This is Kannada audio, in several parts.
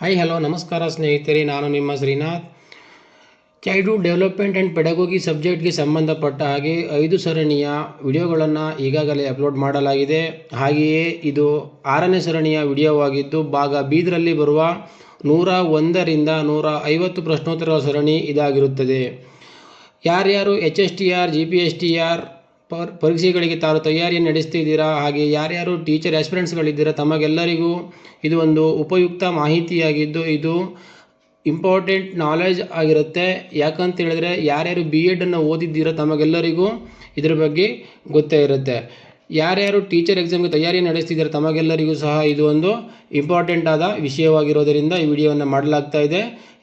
ಹಾಯ್ ಹಲೋ ನಮಸ್ಕಾರ ಸ್ನೇಹಿತರೆ, ನಾನು ನಿಮ್ಮ Srinath. Childhood development and pedagogy ಸಬ್ಜೆಕ್ಟ್ಗೆ ಸಂಬಂಧಪಟ್ಟ ಹಾಗೆ ಐದು ಸರಣಿಯ ವಿಡಿಯೋಗಳನ್ನು ಈಗಾಗಲೇ ಅಪ್ಲೋಡ್ ಮಾಡಲಾಗಿದೆ. ಹಾಗೆಯೇ ಇದು ಆರನೇ ಸರಣಿಯ ವಿಡಿಯೋವಾಗಿದ್ದು, ಭಾಗ ಬೀದರಲ್ಲಿ ಬರುವ ನೂರ ಒಂದರಿಂದ ನೂರ ಐವತ್ತು ಪ್ರಶ್ನೋತ್ತರ ಸರಣಿ ಇದಾಗಿರುತ್ತದೆ. ಯಾರ್ಯಾರು H S T R G P S T R per, ಪರೀಕ್ಷೆಗಳಿಗೆ ತಾವು ತಯಾರಿಯನ್ನು ನಡೆಸ್ತಿದ್ದೀರಾ? ಹಾಗೆ ಯಾರ್ಯಾರು ಟೀಚರ್ ಆಸ್ಪಿರೆಂಟ್ಸ್ಗಳಿದ್ದೀರಾ ತಮಗೆಲ್ಲರಿಗೂ ಇದು ಒಂದು ಉಪಯುಕ್ತ ಮಾಹಿತಿಯಾಗಿದ್ದು, ಇದು ಇಂಪಾರ್ಟೆಂಟ್ ನಾಲೆಜ್ ಆಗಿರುತ್ತೆ. ಯಾಕಂತ ಹೇಳಿದ್ರೆ ಯಾರ್ಯಾರು ಬಿ ಎಡನ್ನು ಓದಿದ್ದೀರಾ ತಮಗೆಲ್ಲರಿಗೂ ಇದರ ಬಗ್ಗೆ ಗೊತ್ತೇ ಇರುತ್ತೆ. ಯಾರ್ಯಾರು ಟೀಚರ್ ಎಕ್ಸಾಮ್ಗೆ ತಯಾರಿ ನಡೆಸ್ತಿದ್ದಾರೆ ತಮಗೆಲ್ಲರಿಗೂ ಸಹ ಇದು ಒಂದು ಇಂಪಾರ್ಟೆಂಟ್ ಆದ ವಿಷಯವಾಗಿರೋದರಿಂದ ಈ ವಿಡಿಯೋವನ್ನು ಮಾಡಲಾಗ್ತಾ ಇದೆ.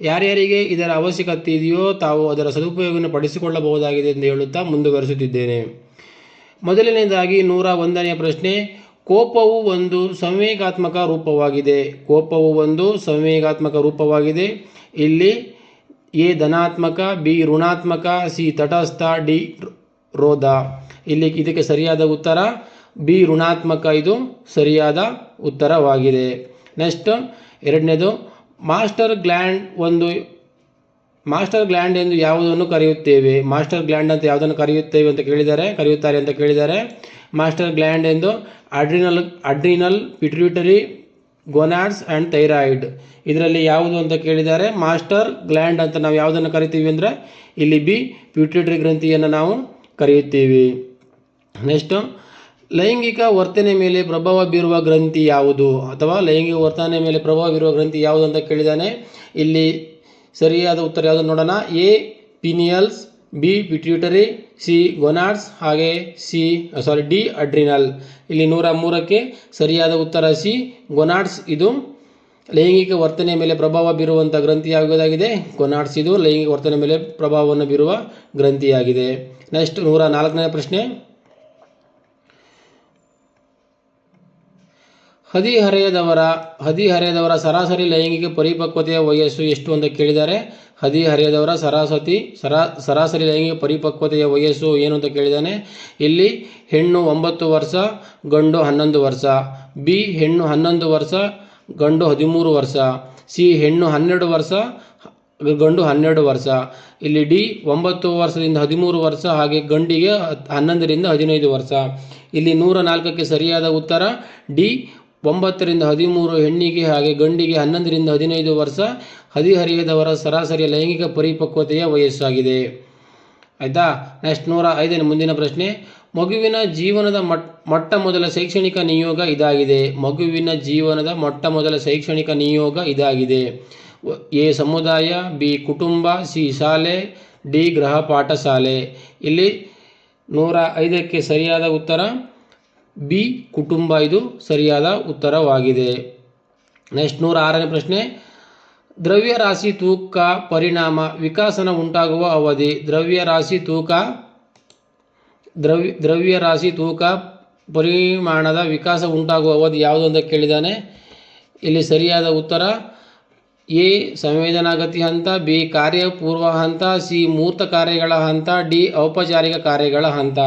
ಯಾರ್ಯಾರಿಗೆ ಇದರ ಅವಶ್ಯಕತೆ ಇದೆಯೋ ತಾವು ಅದರ ಸದುಪಯೋಗವನ್ನು ಪಡಿಸಿಕೊಳ್ಳಬಹುದಾಗಿದೆ ಎಂದು ಹೇಳುತ್ತಾ ಮುಂದುವರಿಸುತ್ತಿದ್ದೇನೆ. ಮೊದಲನೇದಾಗಿ ನೂರ ಒಂದನೆಯ ಪ್ರಶ್ನೆ, ಕೋಪವು ಒಂದು ಸಂವೇಗಾತ್ಮಕ ರೂಪವಾಗಿದೆ. ಕೋಪವು ಒಂದು ಸಂವೇಗಾತ್ಮಕ ರೂಪವಾಗಿದೆ. ಇಲ್ಲಿ ಎ ಧನಾತ್ಮಕ, ಬಿ ಋಣಾತ್ಮಕ, ಸಿ ತಟಸ್ಥ, ಡಿ ರೋಧ. ಇಲ್ಲಿ ಇದಕ್ಕೆ ಸರಿಯಾದ ಉತ್ತರ, ಬಿ ಋಣಾತ್ಮಕ, ಇದು ಸರಿಯಾದ ಉತ್ತರವಾಗಿದೆ. ನೆಕ್ಸ್ಟ್, ಎರಡನೇದು, ಮಾಸ್ಟರ್ ಗ್ಲ್ಯಾಂಡ್ ಒಂದು ಮಾಸ್ಟರ್ ಗ್ಲ್ಯಾಂಡ್ ಎಂದು ಯಾವುದನ್ನು ಕರೆಯುತ್ತೇವೆ? ಮಾಸ್ಟರ್ ಗ್ಲ್ಯಾಂಡ್ ಅಂತ ಯಾವುದನ್ನು ಕರೆಯುತ್ತೇವೆ ಅಂತ ಕೇಳಿದ್ದಾರೆ? ಕರೆಯುತ್ತಾರೆ ಅಂತ ಕೇಳಿದ್ದಾರೆ. ಮಾಸ್ಟರ್ ಗ್ಲ್ಯಾಂಡ್ ಎಂದು adrenal adrenal pituitary gonads and thyroid ಇದರಲ್ಲಿ ಯಾವುದು ಅಂತ ಕೇಳಿದ್ದಾರೆ? ಮಾಸ್ಟರ್ ಗ್ಲ್ಯಾಂಡ್ ಅಂತ ನಾವು ಯಾವುದನ್ನು ಕರಿತೀವಿ ಅಂದರೆ ಇಲ್ಲಿ ಬಿ ಪಿಟ್ಯೂಟರಿ ಗ್ರಂಥಿಯನ್ನು ನಾವು ಕರೆಯುತ್ತೀವಿ. ನೆಕ್ಸ್ಟು ಲೈಂಗಿಕ ವರ್ತನೆ ಮೇಲೆ ಪ್ರಭಾವ ಬೀರುವ ಗ್ರಂಥಿ ಯಾವುದು? ಅಥವಾ ಲೈಂಗಿಕ ವರ್ತನೆ ಮೇಲೆ ಪ್ರಭಾವ ಬೀರುವ ಗ್ರಂಥಿ ಯಾವುದು ಅಂತ ಕೇಳಿದ್ದಾನೆ? ಇಲ್ಲಿ ಸರಿಯಾದ ಉತ್ತರ ಯಾವುದು ನೋಡೋಣ? A pineals B pituitary C gonads ಹಾಗೆ ಸಿ ಸಾರಿ ಡಿ ಅಡ್ರಿನಲ್ ಇಲ್ಲಿ ನೂರ ಮೂರಕ್ಕೆ ಸರಿಯಾದ ಉತ್ತರ ಸಿ ಗೊನಾಡ್ಸ್ ಇದು. ಲೈಂಗಿಕ ವರ್ತನೆ ಮೇಲೆ ಪ್ರಭಾವ ಬೀರುವಂಥ ಗ್ರಂಥಿ ಯಾವುದಾಗಿದೆ? ಗೊನಾಡ್ಸ್ ಇದು. ಲೈಂಗಿಕ ವರ್ತನೆ ಮೇಲೆ ಪ್ರಭಾವವನ್ನು ಬೀರುವ ಗ್ರಂಥಿಯಾಗಿದೆ. ನೆಕ್ಸ್ಟ್ ನೂರ ನಾಲ್ಕನೇ ಪ್ರಶ್ನೆ. ಹದಿಹರೆಯದವರ ಹದಿಹರೆಯದವರ ಸರಾಸರಿ ಲೈಂಗಿಕ ಪರಿಪಕ್ವತೆಯ ವಯಸ್ಸು ಎಷ್ಟು ಅಂತ ಕೇಳಿದ್ದಾರೆ ಹದಿಹರೆಯದವರ ಸರಾಸತಿ, ಸರಾ, ಸರಾಸರಿ ಲೈಂಗಿಕ ಪರಿಪಕ್ವತೆಯ ವಯಸ್ಸು ಏನು ಅಂತ ಕೇಳಿದ್ದಾನೆ ಇಲ್ಲಿ ಹೆಣ್ಣು ಒಂಬತ್ತು ವರ್ಷ, ಗಂಡು ಹನ್ನೊಂದು ವರ್ಷ. ಬಿ, ಹೆಣ್ಣು ಹನ್ನೊಂದು ವರ್ಷ, ಗಂಡು ಹದಿಮೂರು ವರ್ಷ. ಸಿ, ಹೆಣ್ಣು ಹನ್ನೆರಡು ವರ್ಷ, ಗಂಡು ಹನ್ನೆರಡು ವರ್ಷ. ಇಲ್ಲಿ ಡಿ, ಒಂಬತ್ತು ವರ್ಷದಿಂದ ಹದಿಮೂರು ವರ್ಷ, ಹಾಗೆ ಗಂಡಿಗೆ ಹನ್ನೊಂದರಿಂದ ಹದಿನೈದು ವರ್ಷ. ಇಲ್ಲಿ ನೂರ ನಾಲ್ಕಕ್ಕೆ ಸರಿಯಾದ ಉತ್ತರ, ಡಿ ಒಂಬತ್ತರಿಂದ ಹದಿಮೂರು ಹೆಣ್ಣಿಗೆ ಹಾಗೆ ಗಂಡಿಗೆ ಹನ್ನೊಂದರಿಂದ ಹದಿನೈದು ವರ್ಷ ಹದಿಹರಿಯದವರ ಸರಾಸರಿ ಲೈಂಗಿಕ ಪರಿಪಕ್ವತೆಯ ವಯಸ್ಸಾಗಿದೆ. ಆಯಿತಾ? ನೆಕ್ಸ್ಟ್ ನೂರ ಐದನೇ ಮುಂದಿನ ಪ್ರಶ್ನೆ. ಮಗುವಿನ ಜೀವನದ ಮಟ್ಟ ಮೊದಲ ಶೈಕ್ಷಣಿಕ ನಿಯೋಗ ಇದಾಗಿದೆ. ಮಗುವಿನ ಜೀವನದ ಮೊಟ್ಟ ಮೊದಲ ಶೈಕ್ಷಣಿಕ ನಿಯೋಗ ಇದಾಗಿದೆ. ಎ ಸಮುದಾಯ, ಬಿ ಕುಟುಂಬ, ಸಿ ಶಾಲೆ, ಡಿ ಗೃಹ ಪಾಠಶಾಲೆ ಇಲ್ಲಿ ನೂರ ಐದಕ್ಕೆ ಸರಿಯಾದ ಉತ್ತರ ಬಿ, ಕುಟುಂಬ ಇದು ಸರಿಯಾದ ಉತ್ತರವಾಗಿದೆ. ನೆಕ್ಸ್ಟ್ ನೂರ ಆರನೇ ಪ್ರಶ್ನೆ ದ್ರವ್ಯರಾಶಿ ತೂಕ ಪರಿಣಾಮ ವಿಕಾಸನ ಉಂಟಾಗುವ ಅವಧಿ. ದ್ರವ್ಯರಾಶಿ ತೂಕ ದ್ರವ್ಯ ರಾಶಿ ತೂಕ ಪರಿಮಾಣದ ವಿಕಾಸ ಉಂಟಾಗುವ ಅವಧಿ ಯಾವುದು ಅಂತ ಕೇಳಿದ್ದಾನೆ. ಇಲ್ಲಿ ಸರಿಯಾದ ಉತ್ತರ. ಎ, ಸಂವೇದನಾಗತಿ ಹಂತ, ಬಿ, ಕಾರ್ಯಪೂರ್ವ ಹಂತ, ಸಿ, ಮೂರ್ತ ಕಾರ್ಯಗಳ ಹಂತ, ಡಿ, ಔಪಚಾರಿಕ ಕಾರ್ಯಗಳ ಹಂತ.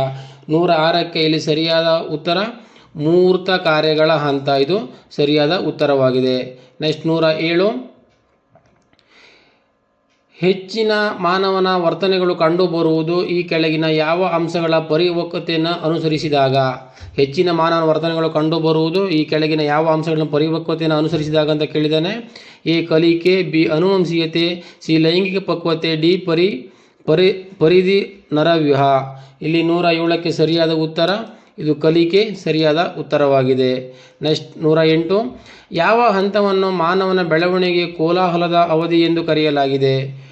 ನೂರ ಆರಕ್ಕೆ ಇಲ್ಲಿ ಸರಿಯಾದ ಉತ್ತರ ಮೂರ್ತ ಕಾರ್ಯಗಳ ಹಂತ ಇದು ಸರಿಯಾದ ಉತ್ತರವಾಗಿದೆ. ನೆಕ್ಸ್ಟ್ ನೂರ ಏಳು. ಹೆಚ್ಚಿನ ಮಾನವನ ವರ್ತನೆಗಳು ಕಂಡುಬರುವುದು ಈ ಕೆಳಗಿನ ಯಾವ ಅಂಶಗಳ ಪರಿವಕ್ವತೆಯನ್ನು ಅನುಸರಿಸಿದಾಗ? ಹೆಚ್ಚಿನ ಮಾನವನ ವರ್ತನೆಗಳು ಕಂಡುಬರುವುದು ಈ ಕೆಳಗಿನ ಯಾವ ಅಂಶಗಳನ್ನು ಪರಿವಕ್ವತೆಯನ್ನು ಅನುಸರಿಸಿದಾಗ ಅಂತ ಕೇಳಿದ್ದಾನೆ. ಎ ಕಲಿಕೆ, ಬಿ ಅನುವಂಶೀಯತೆ, ಸಿ ಲೈಂಗಿಕ ಪಕ್ವತೆ, ಡಿ ಪರಿ ಪರಿ, ಪರಿಧಿ ನರವ್ಯೂಹ. ಇಲ್ಲಿ ನೂರ ಏಳಕ್ಕೆ ಸರಿಯಾದ ಉತ್ತರ, ಇದು ಕಲಿಕೆ ಸರಿಯಾದ ಉತ್ತರವಾಗಿದೆ. ನೆಕ್ಸ್ಟ್ ನೂರ ಎಂಟು. ಯಾವ ಹಂತವನ್ನು ಮಾನವನ ಬೆಳವಣಿಗೆ ಕೋಲಾಹಲದ ಅವಧಿ ಎಂದು ಕರೆಯಲಾಗಿದೆ?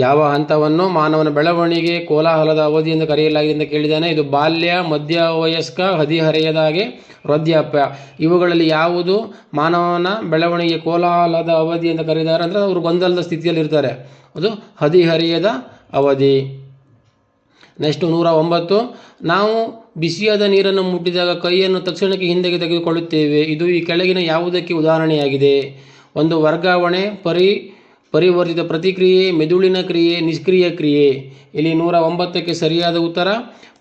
ಯಾವ ಹಂತವನ್ನು ಮಾನವನ ಬೆಳವಣಿಗೆ ಕೋಲಾಹಲದ ಅವಧಿ ಎಂದು ಕರೆಯಲಾಗಿದೆ ಎಂದು ಕೇಳಿದ್ದಾನೆ. ಇದು ಬಾಲ್ಯ ಮಧ್ಯವಯಸ್ಕ ಹದಿಹರೆಯದ ಹಾಗೆ ವೃದ್ಧಾಪ್ಯ. ಇವುಗಳಲ್ಲಿ ಯಾವುದು ಮಾನವನ ಬೆಳವಣಿಗೆ ಕೋಲಾಹಲದ ಅವಧಿ ಎಂದು ಕರೆದಿದ್ದಾರೆ ಅಂದರೆ ಅವರು ಗೊಂದಲದ ಸ್ಥಿತಿಯಲ್ಲಿ ಇರ್ತಾರೆ. ಅದು ಹದಿಹರೆಯದ ಅವಧಿ. ನೆಕ್ಸ್ಟ್ ನೂರ ಒಂಬತ್ತು. ನಾವು ಬಿಸಿಯಾದ ನೀರನ್ನು ಮುಟ್ಟಿದಾಗ ಕೈಯನ್ನು ತಕ್ಷಣಕ್ಕೆ ಹಿಂದೆಗೆ ತೆಗೆದುಕೊಳ್ಳುತ್ತೇವೆ. ಇದು ಈ ಕೆಳಗಿನ ಯಾವುದಕ್ಕೆ ಉದಾಹರಣೆಯಾಗಿದೆ? ಒಂದು ವರ್ಗಾವಣೆ, ಪರಿ ಪರಿವರ್ತಿತ ಪ್ರತಿಕ್ರಿಯೆ, ಮೆದುಳಿನ ಕ್ರಿಯೆ, ನಿಷ್ಕ್ರಿಯ ಕ್ರಿಯೆ. ಇಲ್ಲಿ ನೂರ ಒಂಬತ್ತಕ್ಕೆ ಸರಿಯಾದ ಉತ್ತರ,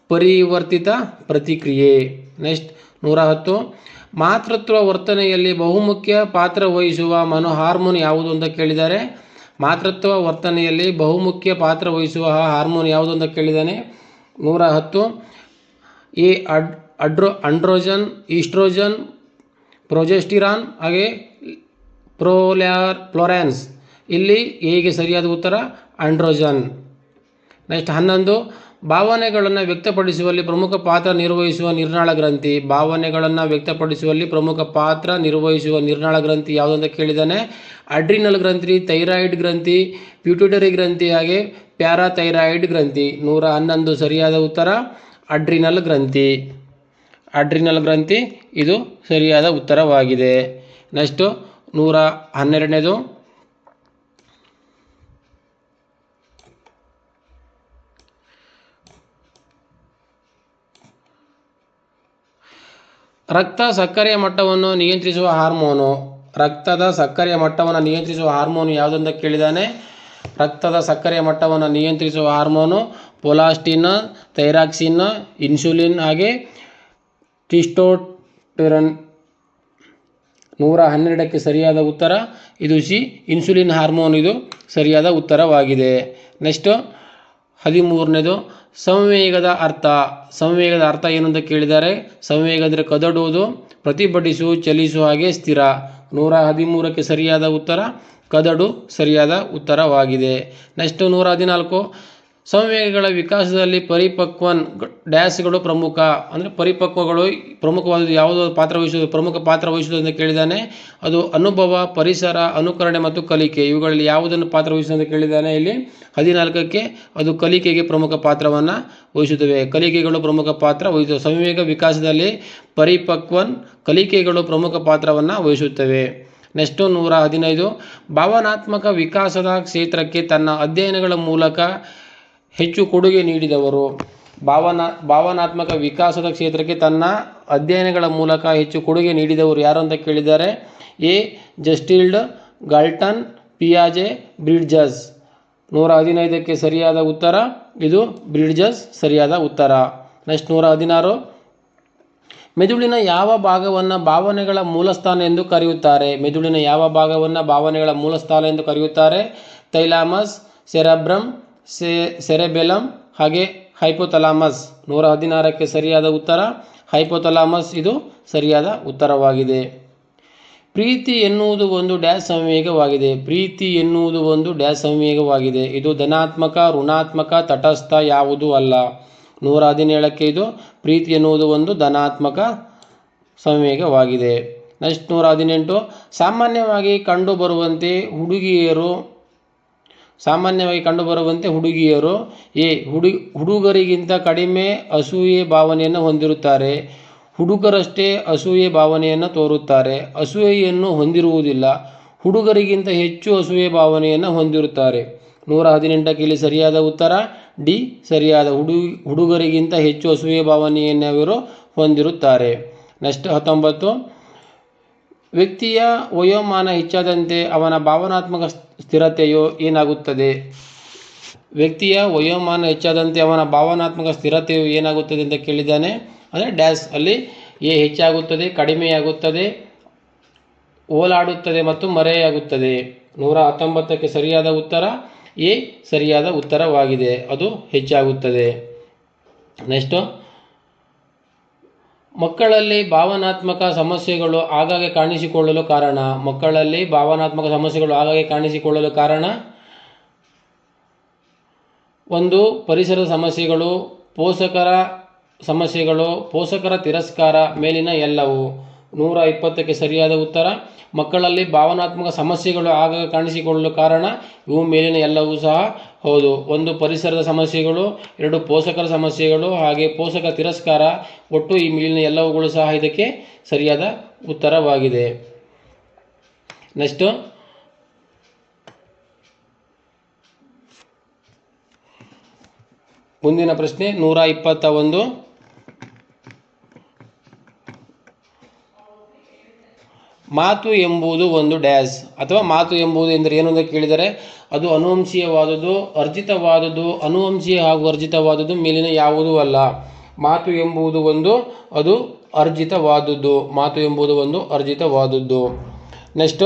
ಪರಿವರ್ತಿತ ಪ್ರತಿಕ್ರಿಯೆ. ನೆಕ್ಸ್ಟ್ ನೂರ ಹತ್ತು. ಮಾತೃತ್ವ ವರ್ತನೆಯಲ್ಲಿ ಬಹುಮುಖ್ಯ ಪಾತ್ರ ವಹಿಸುವ ಮನೋ ಹಾರ್ಮೋನ್ ಯಾವುದು ಅಂತ ಕೇಳಿದ್ದಾರೆ. ಮಾತೃತ್ವ ವರ್ತನೆಯಲ್ಲಿ ಬಹುಮುಖ್ಯ ಪಾತ್ರ ವಹಿಸುವ ಹಾರ್ಮೋನ್ ಯಾವುದು ಅಂತ ಕೇಳಿದ್ದಾನೆ. ನೂರ ಹತ್ತು. ಎ, ಅಡ್, ಅಡ್ರೋ, ಅಂಡ್ರೋಜನ್, ಈಸ್ಟ್ರೋಜನ್, ಪ್ರೊಜೆಸ್ಟಿರಾನ್, ಹಾಗೆ ಪ್ರೋಲ್ಯಾರ್, ಫ್ಲೋರೆನ್ಸ್. ಇಲ್ಲಿ ಎಗೆ ಸರಿಯಾದ ಉತ್ತರ? ಆಂಡ್ರೋಜನ್. ನೆಕ್ಸ್ಟ್ ಹನ್ನೊಂದು, ಭಾವನೆಗಳನ್ನು ವ್ಯಕ್ತಪಡಿಸುವಲ್ಲಿ ಪ್ರಮುಖ ಪಾತ್ರ ನಿರ್ವಹಿಸುವ ನಿರ್ನಾಳ ಗ್ರಂಥಿ. ಭಾವನೆಗಳನ್ನು ವ್ಯಕ್ತಪಡಿಸುವಲ್ಲಿ ಪ್ರಮುಖ ಪಾತ್ರ ನಿರ್ವಹಿಸುವ ನಿರ್ನಾಳ ಗ್ರಂಥಿ ಯಾವುದು ಅಂತ ಕೇಳಿದ್ದಾನೆ ಅಡ್ರಿನಲ್ ಗ್ರಂಥಿ, ಥೈರಾಯ್ಡ್ ಗ್ರಂಥಿ, ಪ್ಯೂಟಿಟರಿ ಗ್ರಂಥಿ ಹಾಗೆ ಪ್ಯಾರಾಥೈರಾಯ್ಡ್ ಗ್ರಂಥಿ. ನೂರ ಹನ್ನೊಂದು ಸರಿಯಾದ ಉತ್ತರ, ಅಡ್ರಿನಲ್ ಗ್ರಂಥಿ. ಅಡ್ರಿನಲ್ ಗ್ರಂಥಿ ಇದು ಸರಿಯಾದ ಉತ್ತರವಾಗಿದೆ. ನೆಕ್ಸ್ಟು ನೂರ ಹನ್ನೆರಡನೇದು ರಕ್ತ ಸಕ್ಕರೆಯ ಮಟ್ಟವನ್ನು ನಿಯಂತ್ರಿಸುವ ಹಾರ್ಮೋನು, ರಕ್ತದ ಸಕ್ಕರೆಯ ಮಟ್ಟವನ್ನು ನಿಯಂತ್ರಿಸುವ ಹಾರ್ಮೋನು ಯಾವುದಂತ ಕೇಳಿದಾನೆ? ರಕ್ತದ ಸಕ್ಕರೆಯ ಮಟ್ಟವನ್ನು ನಿಯಂತ್ರಿಸುವ ಹಾರ್ಮೋನು ಪೊಲಾಸ್ಟಿನ್, ಥೈರಾಕ್ಸಿನ್, ಇನ್ಸುಲಿನ್ ಹಾಗೆ ಟಿಸ್ಟೋಟಿರನ್ ನೂರ ಹನ್ನೆರಡಕ್ಕೆ ಸರಿಯಾದ ಉತ್ತರ? ಇದು ಸಿ, ಇನ್ಸುಲಿನ್ ಹಾರ್ಮೋನ್ ಇದು ಸರಿಯಾದ ಉತ್ತರವಾಗಿದೆ. ನೆಕ್ಸ್ಟು, ಹದಿಮೂರನೇದು ಸಂವೇಗದ ಅರ್ಥ. ಸಂವೇಗದ ಅರ್ಥ ಏನಂತ ಅಂತ ಕೇಳಿದ್ದಾರೆ ಸಂವೇಗ ಅಂದರೆ ಕದಡುವುದು ಪ್ರತಿಭಟಿಸು ಚಲಿಸುವ ಹಾಗೆ ಸ್ಥಿರ. ನೂರ ಹದಿಮೂರಕ್ಕೆ ಸರಿಯಾದ ಉತ್ತರ, ಕದಡು ಸರಿಯಾದ ಉತ್ತರವಾಗಿದೆ. ನೆಕ್ಸ್ಟ್ ನೂರ ಹದಿನಾಲ್ಕು. ಸಂವೇಗಗಳ ವಿಕಾಸದಲ್ಲಿ ಪರಿಪಕ್ವನ್ ಡ್ಯಾಸ್ಗಳು ಪ್ರಮುಖ. ಅಂದರೆ ಪರಿಪಕ್ವಗಳು ಪ್ರಮುಖವಾದ ಯಾವುದೋ? ಪಾತ್ರ ವಹಿಸುವುದು, ಪ್ರಮುಖ ಪಾತ್ರ ವಹಿಸುವುದು ಅಂತ ಕೇಳಿದ್ದಾನೆ. ಅದು ಅನುಭವ, ಪರಿಸರ, ಅನುಕರಣೆ ಮತ್ತು ಕಲಿಕೆ. ಇವುಗಳಲ್ಲಿ ಯಾವುದನ್ನು ಪಾತ್ರ ವಹಿಸುವುದು ಅಂತ ಕೇಳಿದ್ದಾನೆ ಇಲ್ಲಿ? ಹದಿನಾಲ್ಕಕ್ಕೆ ಅದು ಕಲಿಕೆಗೆ ಪ್ರಮುಖ ಪಾತ್ರವನ್ನು ವಹಿಸುತ್ತವೆ. ಕಲಿಕೆಗಳು ಪ್ರಮುಖ ಪಾತ್ರ ವಹಿಸುತ್ತವೆ. ಸಂವೇಗ ವಿಕಾಸದಲ್ಲಿ ಪರಿಪಕ್ವನ್ ಕಲಿಕೆಗಳು ಪ್ರಮುಖ ಪಾತ್ರವನ್ನು ವಹಿಸುತ್ತವೆ. ನೆಕ್ಸ್ಟು ನೂರ ಹದಿನೈದು. ಭಾವನಾತ್ಮಕ ವಿಕಾಸದ ಕ್ಷೇತ್ರಕ್ಕೆ ತನ್ನ ಅಧ್ಯಯನಗಳ ಮೂಲಕ ಹೆಚ್ಚು ಕೊಡುಗೆ ನೀಡಿದವರು. ಭಾವನಾ, ಭಾವನಾತ್ಮಕ ವಿಕಾಸದ ಕ್ಷೇತ್ರಕ್ಕೆ ತನ್ನ ಅಧ್ಯಯನಗಳ ಮೂಲಕ ಹೆಚ್ಚು ಕೊಡುಗೆ ನೀಡಿದವರು ಯಾರು ಅಂತ ಕೇಳಿದ್ದಾರೆ ಎ. ಜಸ್ಟಿಲ್ಡ್, ಗಾಲ್ಟನ್, ಪಿಯಾಜೆ, ಬ್ರಿಡ್ಜಸ್. ನೂರ ಹದಿನೈದಕ್ಕೆ ಸರಿಯಾದ ಉತ್ತರ? ಇದು ಬ್ರಿಡ್ಜಸ್ ಸರಿಯಾದ ಉತ್ತರ. ನೆಕ್ಸ್ಟ್ ನೂರ ಹದಿನಾರು. ಮೆದುಳಿನ ಯಾವ ಭಾಗವನ್ನು ಭಾವನೆಗಳ ಮೂಲಸ್ಥಾನ ಎಂದು ಕರೆಯುತ್ತಾರೆ? ಮೆದುಳಿನ ಯಾವ ಭಾಗವನ್ನು ಭಾವನೆಗಳ ಮೂಲಸ್ಥಾನ ಎಂದು ಕರೆಯುತ್ತಾರೆ? ತೈಲಾಮಸ್ ಸೆರಬ್ರಮ್ ಸೆ ಸೆರೆಬೆಲಮ್ ಹಾಗೆ ಹೈಪೋಥಲಾಮಸ್. ನೂರ ಹದಿನಾರಕ್ಕೆ ಸರಿಯಾದ ಉತ್ತರ? ಹೈಪೋಥಲಾಮಸ್ ಇದು ಸರಿಯಾದ ಉತ್ತರವಾಗಿದೆ. ಪ್ರೀತಿ ಎನ್ನುವುದು ಒಂದು ಡ್ಯಾಶ್ ಸಂವೇಗವಾಗಿದೆ. ಪ್ರೀತಿ ಎನ್ನುವುದು ಒಂದು ಡ್ಯಾಶ್ ಸಂವೇಗವಾಗಿದೆ. ಇದು ಧನಾತ್ಮಕ, ಋಣಾತ್ಮಕ, ತಟಸ್ಥ ಯಾವುದೂ ಅಲ್ಲ. ನೂರ ಹದಿನೇಳಕ್ಕೆ ಇದು ಪ್ರೀತಿ ಎನ್ನುವುದು ಒಂದು ಧನಾತ್ಮಕ ಸಂವೇಗವಾಗಿದೆ. ನೆಕ್ಸ್ಟ್ ನೂರ ಹದಿನೆಂಟು. ಸಾಮಾನ್ಯವಾಗಿ ಕಂಡುಬರುವಂತೆ ಹುಡುಗಿಯರು ಸಾಮಾನ್ಯವಾಗಿ ಕಂಡುಬರುವಂತೆ ಹುಡುಗಿಯರು ಎ ಹುಡು, ಹುಡುಗರಿಗಿಂತ ಕಡಿಮೆ ಅಸೂಯೆ ಭಾವನೆಯನ್ನು ಹೊಂದಿರುತ್ತಾರೆ. ಹುಡುಗರಷ್ಟೇ ಅಸೂಯೆ ಭಾವನೆಯನ್ನು ತೋರುತ್ತಾರೆ. ಅಸೂಯೆಯನ್ನು ಹೊಂದಿರುವುದಿಲ್ಲ. ಹುಡುಗರಿಗಿಂತ ಹೆಚ್ಚು ಅಸೂಯೆ ಭಾವನೆಯನ್ನು ಹೊಂದಿರುತ್ತಾರೆ. ನೂರ ಹದಿನೆಂಟಕ್ಕೆ ಇಲ್ಲಿ ಸರಿಯಾದ ಉತ್ತರ? ಡಿ, ಸರಿಯಾದ. ಹುಡು, ಹುಡುಗರಿಗಿಂತ ಹೆಚ್ಚು ಅಸೂಯೆ ಭಾವನೆಯನ್ನು ಇವರು ಹೊಂದಿರುತ್ತಾರೆ. ನೆಕ್ಸ್ಟ್ ಹತ್ತೊಂಬತ್ತು. ವ್ಯಕ್ತಿಯ ವಯೋಮಾನ ಹೆಚ್ಚಾದಂತೆ ಅವನ ಭಾವನಾತ್ಮಕ ಸ್ಥಿರತೆಯು ಏನಾಗುತ್ತದೆ? ವ್ಯಕ್ತಿಯ ವಯೋಮಾನ ಹೆಚ್ಚಾದಂತೆ ಅವನ ಭಾವನಾತ್ಮಕ ಸ್ಥಿರತೆಯು ಏನಾಗುತ್ತದೆ ಅಂತ ಕೇಳಿದ್ದಾನೆ. ಅಂದರೆ ಡ್ಯಾಸ್ ಅಲ್ಲಿ ಎ ಹೆಚ್ಚಾಗುತ್ತದೆ, ಕಡಿಮೆಯಾಗುತ್ತದೆ, ಓಲಾಡುತ್ತದೆ ಮತ್ತು ಮರೆಯಾಗುತ್ತದೆ. ನೂರ ಹತ್ತೊಂಬತ್ತಕ್ಕೆ ಸರಿಯಾದ ಉತ್ತರ? ಎ ಸರಿಯಾದ ಉತ್ತರವಾಗಿದೆ. ಅದು ಹೆಚ್ಚಾಗುತ್ತದೆ. ನೆಕ್ಸ್ಟು. ಮಕ್ಕಳಲ್ಲಿ ಭಾವನಾತ್ಮಕ ಸಮಸ್ಯೆಗಳು ಆಗಾಗ್ಗೆ ಕಾಣಿಸಿಕೊಳ್ಳಲು ಕಾರಣ. ಮಕ್ಕಳಲ್ಲಿ ಭಾವನಾತ್ಮಕ ಸಮಸ್ಯೆಗಳು ಆಗಾಗ್ಗೆ ಕಾಣಿಸಿಕೊಳ್ಳಲು ಕಾರಣ. ಒಂದು, ಪರಿಸರ ಸಮಸ್ಯೆಗಳು, ಪೋಷಕರ ಸಮಸ್ಯೆಗಳು, ಪೋಷಕರ ತಿರಸ್ಕಾರ ಮೇಲಿನ ಎಲ್ಲವು. ನೂರ ಇಪ್ಪತ್ತಕ್ಕೆ ಸರಿಯಾದ ಉತ್ತರ. ಮಕ್ಕಳಲ್ಲಿ ಭಾವನಾತ್ಮಕ ಸಮಸ್ಯೆಗಳು ಆಗಾಗ ಕಾಣಿಸಿಕೊಳ್ಳಲು ಕಾರಣ. ಇವು ಮೇಲಿನ ಎಲ್ಲವೂ ಸಹ. ಹೌದು, ಒಂದು ಪರಿಸರದ ಸಮಸ್ಯೆಗಳು, ಎರಡು ಪೋಷಕರ ಸಮಸ್ಯೆಗಳು, ಹಾಗೆ ಪೋಷಕ ತಿರಸ್ಕಾರ, ಒಟ್ಟು ಈ ಮೇಲಿನ ಎಲ್ಲವುಗಳು ಸಹ ಇದಕ್ಕೆ ಸರಿಯಾದ ಉತ್ತರವಾಗಿದೆ. ನೆಕ್ಸ್ಟ್ ಮುಂದಿನ ಪ್ರಶ್ನೆ ನೂರ ಇಪ್ಪತ್ತ ಒಂದು ಮಾತು ಎಂಬುದು ಒಂದು ಡ್ಯಾಸ್. ಅಥವಾ ಮಾತು ಎಂಬುದು ಎಂದರೆ ಏನು ಅಂತ ಕೇಳಿದರೆ, ಅದು ಅನುವಂಶೀಯವಾದುದು, ಅರ್ಜಿತವಾದುದು, ಅನುವಂಶೀಯ ಹಾಗೂ ಅರ್ಜಿತವಾದುದು ಮೇಲಿನ ಯಾವುದೂ ಅಲ್ಲ. ಮಾತು ಎಂಬುದು ಒಂದು, ಅದು ಅರ್ಜಿತವಾದುದು. ಮಾತು ಎಂಬುದು ಒಂದು ಅರ್ಜಿತವಾದುದು. ನೆಕ್ಸ್ಟು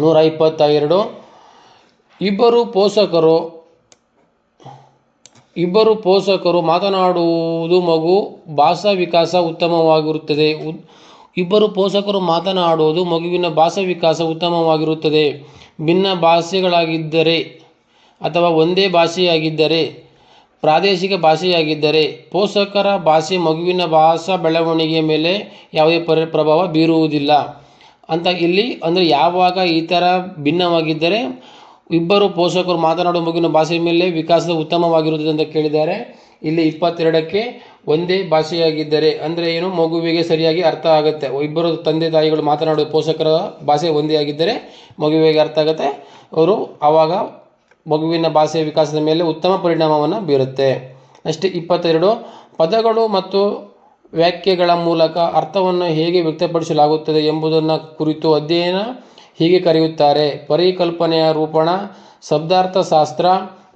ನೂರ ಇಪ್ಪತ್ತ ಎರಡು ಇಬ್ಬರು ಪೋಷಕರು ಇಬ್ಬರು ಪೋಷಕರು ಮಾತನಾಡುವುದು ಮಗು ಭಾಷಾ ವಿಕಾಸ ಉತ್ತಮವಾಗಿರುತ್ತದೆ. ಇಬ್ಬರು ಪೋಷಕರು ಮಾತನಾಡುವುದು ಮಗುವಿನ ಭಾಷಾ ವಿಕಾಸ ಉತ್ತಮವಾಗಿರುತ್ತದೆ. ಭಿನ್ನ ಭಾಷೆಗಳಾಗಿದ್ದರೆ ಅಥವಾ ಒಂದೇ ಭಾಷೆಯಾಗಿದ್ದರೆ, ಪ್ರಾದೇಶಿಕ ಭಾಷೆಯಾಗಿದ್ದರೆ, ಪೋಷಕರ ಭಾಷೆ ಮಗುವಿನ ಭಾಷಾ ಬೆಳವಣಿಗೆಯ ಮೇಲೆ ಯಾವುದೇ ಪರಿ, ಪ್ರಭಾವ ಬೀರುವುದಿಲ್ಲ. ಅಂತ ಇಲ್ಲಿ ಅಂದರೆ ಯಾವಾಗ ಈ ಥರ ಭಿನ್ನವಾಗಿದ್ದರೆ, ಇಬ್ಬರು ಪೋಷಕರು ಮಾತನಾಡುವ ಮಗುವಿನ ಭಾಷೆಯ ಮೇಲೆ ವಿಕಾಸದ ಉತ್ತಮವಾಗಿರುತ್ತದೆ ಅಂತ ಕೇಳಿದ್ದಾರೆ. ಇಲ್ಲಿ ಇಪ್ಪತ್ತೆರಡಕ್ಕೆ ಒಂದೇ ಭಾಷೆಯಾಗಿದ್ದರೆ ಅಂದರೆ ಏನು? ಮಗುವಿಗೆ ಸರಿಯಾಗಿ ಅರ್ಥ ಆಗುತ್ತೆ. ಇಬ್ಬರು ತಂದೆ ತಾಯಿಗಳು ಮಾತನಾಡುವ ಪೋಷಕರ ಭಾಷೆ ಒಂದೇ ಆಗಿದ್ದರೆ ಮಗುವಿಗೆ ಅರ್ಥ ಆಗುತ್ತೆ. ಅವರು ಆವಾಗ ಮಗುವಿನ ಭಾಷೆಯ ವಿಕಾಸದ ಮೇಲೆ ಉತ್ತಮ ಪರಿಣಾಮವನ್ನು ಬೀರುತ್ತೆ. ನೆಕ್ಸ್ಟ್ ಇಪ್ಪತ್ತೆರಡು, ಪದಗಳು ಮತ್ತು ವ್ಯಾಖ್ಯೆಗಳ ಮೂಲಕ ಅರ್ಥವನ್ನು ಹೇಗೆ ವ್ಯಕ್ತಪಡಿಸಲಾಗುತ್ತದೆ ಎಂಬುದನ್ನು ಕುರಿತು ಅಧ್ಯಯನ ಹೀಗೆ ಕರೆಯುತ್ತಾರೆ. ಪರಿಕಲ್ಪನೆಯ ರೂಪಣ, ಶಬ್ದಾರ್ಥಶಾಸ್ತ್ರ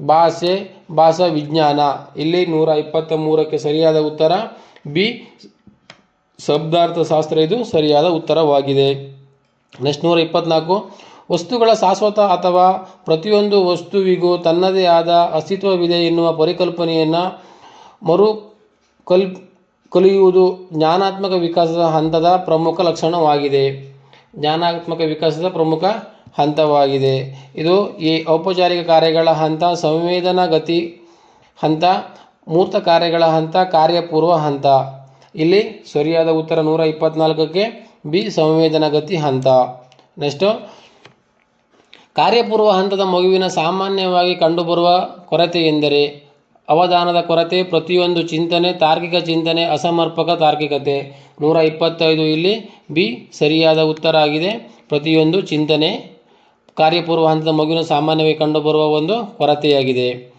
ಭಾಷೆ, ಭಾಷಾ ವಿಜ್ಞಾನ. ಇಲ್ಲಿ ನೂರ ಇಪ್ಪತ್ತ ಮೂರಕ್ಕೆ ಸರಿಯಾದ ಉತ್ತರ. ಬಿ ಶಬ್ದಾರ್ಥಶಾಸ್ತ್ರ ಇದು ಸರಿಯಾದ ಉತ್ತರವಾಗಿದೆ. ನೆಕ್ಸ್ಟ್ ನೂರ ಇಪ್ಪತ್ನಾಲ್ಕು. ವಸ್ತುಗಳ ಶಾಶ್ವತ ಅಥವಾ ಪ್ರತಿಯೊಂದು ವಸ್ತುವಿಗೂ ತನ್ನದೇ ಆದ ಅಸ್ತಿತ್ವವಿದೆ ಎನ್ನುವ ಪರಿಕಲ್ಪನೆಯನ್ನು ಮರು ಕಲ್ ಕಲಿಯುವುದು ಜ್ಞಾನಾತ್ಮಕ ವಿಕಾಸದ ಹಂತದ ಪ್ರಮುಖ ಲಕ್ಷಣವಾಗಿದೆ. ಜ್ಞಾನಾತ್ಮಕ ವಿಕಾಸದ ಪ್ರಮುಖ ಹಂತವಾಗಿದೆ. ಇದು ಈ ಔಪಚಾರಿಕ ಕಾರ್ಯಗಳ ಹಂತ, ಸಂವೇದನಾ ಗತಿ ಹಂತ, ಮೂರ್ತ ಕಾರ್ಯಗಳ ಹಂತ, ಕಾರ್ಯಪೂರ್ವ ಹಂತ. ಇಲ್ಲಿ ಸರಿಯಾದ ಉತ್ತರ ನೂರ ಇಪ್ಪತ್ನಾಲ್ಕಕ್ಕೆ, ಬಿ ಸಂವೇದನಾ ಗತಿ ಹಂತ. ನೆಕ್ಸ್ಟು, ಕಾರ್ಯಪೂರ್ವ ಹಂತದ ಮಗುವಿನ ಸಾಮಾನ್ಯವಾಗಿ ಕಂಡುಬರುವ ಕೊರತೆ ಎಂದರೆ, ಅವಧಾನದ ಕೊರತೆ, ಪ್ರತಿಯೊಂದು ಚಿಂತನೆ, ತಾರ್ಕಿಕ ಚಿಂತನೆ, ಅಸಮರ್ಪಕ ತಾರ್ಕಿಕತೆ. ನೂರ ಇಪ್ಪತ್ತೈದು ಇಲ್ಲಿ ಬಿ ಸರಿಯಾದ ಉತ್ತರ ಆಗಿದೆ. ಪ್ರತಿಯೊಂದು ಚಿಂತನೆ ಕಾರ್ಯಪೂರ್ವ ಹಂತದ ಮಗುವಿನ ಸಾಮಾನ್ಯವಾಗಿ ಕಂಡುಬರುವ ಒಂದು ಕೊರತೆಯಾಗಿದೆ.